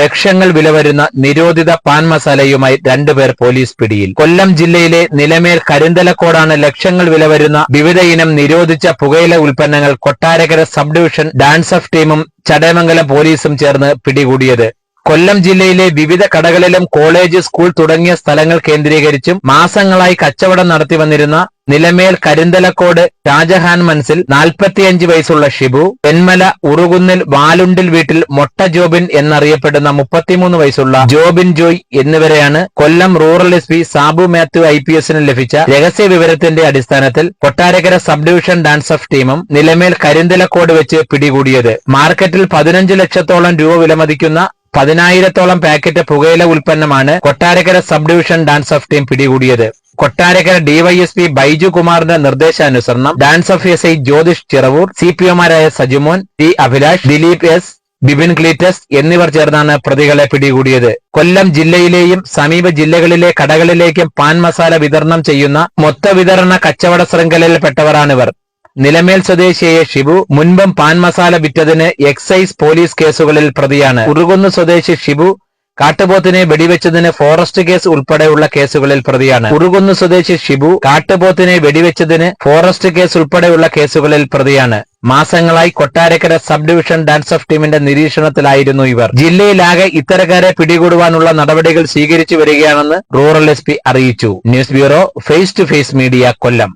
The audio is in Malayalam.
ലക്ഷങ്ങൾ വില വരുന്ന നിരോധിത പാൻ മസാലയുമായി രണ്ടുപേർ പോലീസ് പിടിയിൽ. കൊല്ലം ജില്ലയിലെ നിലമേൽ കരിന്തലക്കോടാണ് ലക്ഷങ്ങൾ വില വരുന്ന വിവിധ ഇനം നിരോധിച്ച പുകയില ഉൽപ്പന്നങ്ങൾ Kottarakkara sub division dance of ടീമും ചടയമംഗലം പോലീസും ചേർന്ന് പിടികൂടിയത്. കൊല്ലം ജില്ലയിലെ വിവിധ കടകളിലും കോളേജ് സ്കൂൾ തുടങ്ങിയ സ്ഥലങ്ങൾ കേന്ദ്രീകരിച്ചും മാസങ്ങളായി കച്ചവടം നടത്തി വന്നിരുന്ന നിലമേൽ കരിന്തലക്കോട് ഷാജഹാൻ മനസ്സിൽ നാൽപ്പത്തിയഞ്ച് വയസ്സുള്ള ഷിബു തെന്മല ഉറുകുന്നിൽ വാലുണ്ടിൽ വീട്ടിൽ മൊട്ട ജോബിൻ എന്നറിയപ്പെടുന്ന മുപ്പത്തിമൂന്ന് വയസ്സുള്ള ജോബിൻ ജോയ് എന്നിവരെയാണ് Kollam rural S P Sabu Mathew I P എസിന് ലഭിച്ച രഹസ്യ വിവരത്തിന്റെ അടിസ്ഥാനത്തിൽ Kottarakkara sub division dance of ടീമും നിലമേൽ കരിന്തലക്കോട് വെച്ച് പിടികൂടിയത്. മാർക്കറ്റിൽ പതിനഞ്ച് ലക്ഷത്തോളം രൂപ വിലമതിക്കുന്ന പതിനായിരത്തോളം പാക്കറ്റ് പുകയില ഉൽപ്പന്നമാണ് Kottarakkara sub division DANSAF team പിടികൂടിയത്. കൊട്ടാരക്കര ഡിവൈഎസ്പി ബൈജു കുമാറിന്റെ നിർദ്ദേശാനുസരണം DANSAF S I Jyothish Chiravoor C P ഒമാരായ Sajimon T Abhilash Dileep S Bipin Cletus എന്നിവർ ചേർന്നാണ് പ്രതികളെ പിടികൂടിയത്. കൊല്ലം ജില്ലയിലെയും സമീപ ജില്ലകളിലെ കടകളിലേക്കും പാൻ മസാല വിതരണം ചെയ്യുന്ന മൊത്ത വിതരണ കച്ചവട ശൃംഖലയിൽപ്പെട്ടവരാണിവർ. നിലമേൽ സ്വദേശിയായ ഷിബു മുൻപും പാൻ മസാല വിറ്റതിന് എക്സൈസ് പോലീസ് കേസുകളിൽ പ്രതിയാണ്. ഉറുകുന്ന് സ്വദേശി ഷിബു കാട്ടുപോത്തിനെ വെടിവെച്ചതിന് ഫോറസ്റ്റ് കേസ് ഉൾപ്പെടെയുള്ള കേസുകളിൽ പ്രതിയാണ്. ഉറുകുന്ന് സ്വദേശി ഷിബു കാട്ടുപോത്തിനെ വെടിവെച്ചതിന് ഫോറസ്റ്റ് കേസ് ഉൾപ്പെടെയുള്ള കേസുകളിൽ പ്രതിയാണ്. മാസങ്ങളായി Kottarakkara sub division dance of ടീമിന്റെ നിരീക്ഷണത്തിലായിരുന്നു ഇവർ. ജില്ലയിലാകെ ഇത്തരക്കാരെ പിടികൂടുവാനുള്ള നടപടികൾ സ്വീകരിച്ചു വരികയാണെന്ന് റൂറൽ എസ് അറിയിച്ചു. News bureau face to face media Kollam.